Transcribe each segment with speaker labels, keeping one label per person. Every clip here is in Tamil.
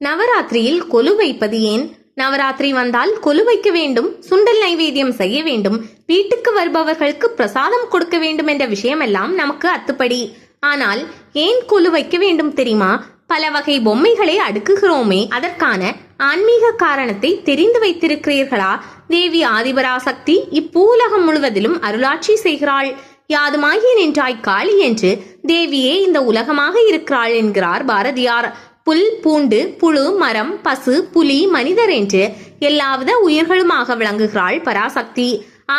Speaker 1: நவராத்திரியில் கொலு வைப்பது ஏன்? நவராத்திரி வந்தால் கொலு வைக்க வேண்டும் சுண்டல் நைவேத்தியம் செய்ய வேண்டும் வீட்டுக்கு வருபவர்களுக்கு பிரசாதம் கொடுக்க வேண்டும் என்ற விஷயமெல்லாம் நமக்கு அத்துப்படி. ஆனால் ஏன் கொலு வைக்க வேண்டும் தெரியுமா? பல வகை பொம்மைகளை அடுக்குகிறோமே அதற்கான ஆன்மீக காரணத்தை தெரிந்து வைத்திருக்கிறீர்களா? தேவி ஆதிபராசக்தி இப்பூலகம் முழுவதிலும் அருளாட்சி செய்கிறாள். யாதுமாகி நின்றாய் காளி என்று தேவியே இந்த உலகமாக இருக்கிறாள் என்கிறார் பாரதியார். புல் பூண்டு புழு மரம் பசு புலி மனிதர் என்று எல்லாவித உயிர்களுமாக விளங்குகிறாள் பராசக்தி.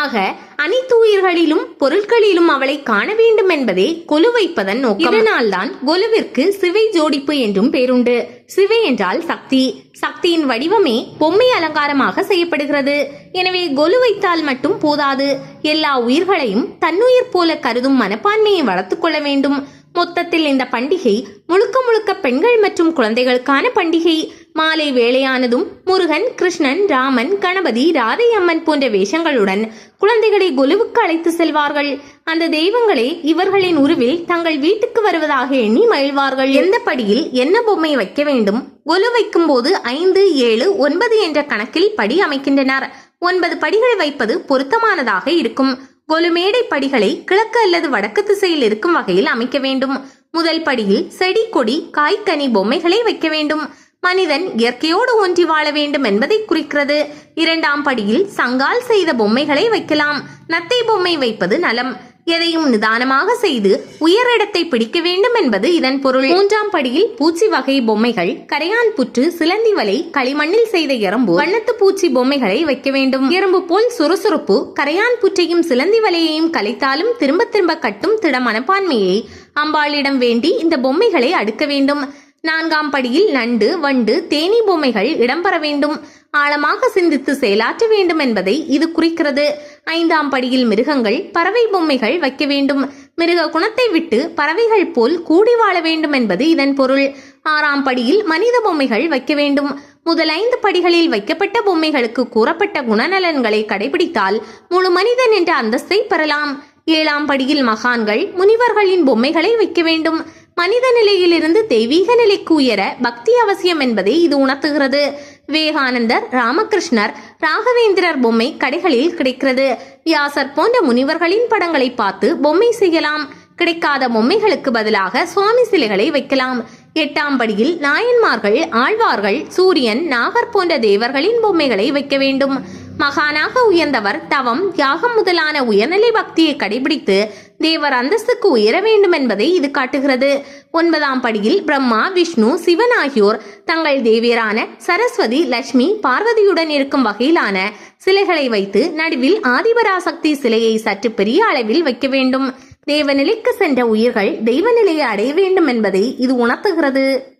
Speaker 1: ஆக அனைத்து உயிர்களிலும் பொருட்களிலும் அவளை காண வேண்டும் என்பதே கொலு வைப்பதன் நோக்கம். இதனால்தான் கொலுவிற்கு சிவை ஜோடிப்பு என்றும் பேருண்டு. சிவை என்றால் சக்தி. சக்தியின் வடிவமே பொம்மை அலங்காரமாக செய்யப்படுகிறது. எனவே கொலு வைத்தால் மட்டும் போதாது. எல்லா உயிர்களையும் தன்னுயிர் போல கருதும் மனப்பான்மையை வளர்த்துக் கொள்ள வேண்டும். மொத்தத்தில் இந்த பண்டிகை முழுக்க முழுக்க பெண்கள் மற்றும் குழந்தைகளுக்கான பண்டிகை. மாலை வேளையானதும் முருகன் கிருஷ்ணன் ராமன் கணபதி ராதை அம்மன் போன்ற வேஷங்களுடன் குழந்தைகளை கொலுவுக்கு அழைத்து செல்வார்கள். அந்த தெய்வங்களே இவர்களின் உருவில் தங்கள் வீட்டுக்கு வருவதாக எண்ணி மகிழ்வார்கள். எந்த படியில் என்ன பொம்மை வைக்க வேண்டும்? கொலு வைக்கும் போது ஐந்து ஏழு ஒன்பது என்ற கணக்கில் படி அமைக்கின்றனர். ஒன்பது படிகள் வைப்பது பொருத்தமானதாக இருக்கும். கொலுமேடை படிகளை கிழக்கு அல்லது வடக்கு திசையில் இருக்கும் வகையில் அமைக்க வேண்டும். முதல் படியில் செடி கொடி காய்கனி பொம்மைகளை வைக்க வேண்டும். மனிதன் இயற்கையோடு ஒன்றி வாழ வேண்டும் என்பதை குறிக்கிறது. இரண்டாம் படியில் சங்கால் செய்த பொம்மைகளை வைக்கலாம். நத்தை பொம்மை வைப்பது நலம். எதையும் நிதானமாக செய்து உயரிடத்தை பிடிக்க வேண்டும் என்பது இதன் பொருள். மூன்றாம் படியில் பூச்சி வகை பொம்மைகள் கரையான் புற்று சிலந்தி வலை களிமண்ணில் செய்த எறும்பு வண்ணத்து பூச்சி பொம்மைகளை வைக்க வேண்டும். எறும்பு போல் சுறுசுறுப்பு கரையான் புற்றையும் சிலந்தி வலையையும் கலைத்தாலும் திரும்ப திரும்ப கட்டும் திட மனப்பான்மையை அம்பாளிடம் வேண்டி இந்த பொம்மைகளை அடுக்க வேண்டும். நான்காம் படியில் நண்டு வண்டு தேனி பொம்மைகள் இடம்பெற வேண்டும். ஆழமாக சிந்தித்து செயலாற்ற வேண்டும் என்பதை இது குறிக்கிறது. ஐந்தாம் படியில் மிருகங்கள் பறவை பொம்மைகள் வைக்க வேண்டும். மிருக குணத்தை விட்டு பறவைகள் போல் கூடி வாழ வேண்டும் என்பது இதன் பொருள். ஆறாம் படியில் மனித பொம்மைகள் வைக்க வேண்டும். முதல் ஐந்து படிகளில் வைக்கப்பட்ட பொம்மைகளுக்கு கூறப்பட்ட குணநலன்களை கடைபிடித்தால் முழு மனிதன் என்ற அந்தஸ்தை பெறலாம். ஏழாம் படியில் மகான்கள் முனிவர்களின் பொம்மைகளை வைக்க வேண்டும். மனித நிலையிலிருந்து தெய்வீக நிலைக்கு உயர பக்தி அவசியம் என்பதை இது உணர்த்துகிறது. விவேகானந்தர் ராமகிருஷ்ணர் ராகவேந்திரர் பொம்மை கடைகளில் கிடைக்கிறது. வியாசர் போன்ற முனிவர்களின் படங்களை பார்த்து பொம்மை செய்யலாம். கிடைக்காத பொம்மைகளுக்கு பதிலாக சுவாமி சிலைகளை வைக்கலாம். எட்டாம் படியில் நாயன்மார்கள் ஆழ்வார்கள் சூரியன் நாகர் போன்ற தேவர்களின் பொம்மைகளை வைக்க வேண்டும். மகானாக உயர்ந்தவர் தவம் தியாகம் முதலான உயர்நிலை பக்தியை கடைபிடித்து தேவர் அந்தஸ்துக்கு உயர வேண்டும் என்பதை இது காட்டுகிறது. ஒன்பதாம் படியில் பிரம்மா விஷ்ணு சிவன் ஆகியோர் தங்கள் தேவியரான சரஸ்வதி லட்சுமி பார்வதியுடன் இருக்கும் வகையிலான சிலைகளை வைத்து நடுவில் ஆதிபராசக்தி சிலையை சற்று பெரிய அளவில் வைக்க வேண்டும். தேவநிலைக்கு சென்ற உயிர்கள் தெய்வநிலையை அடைய வேண்டும் என்பதை இது உணர்த்துகிறது.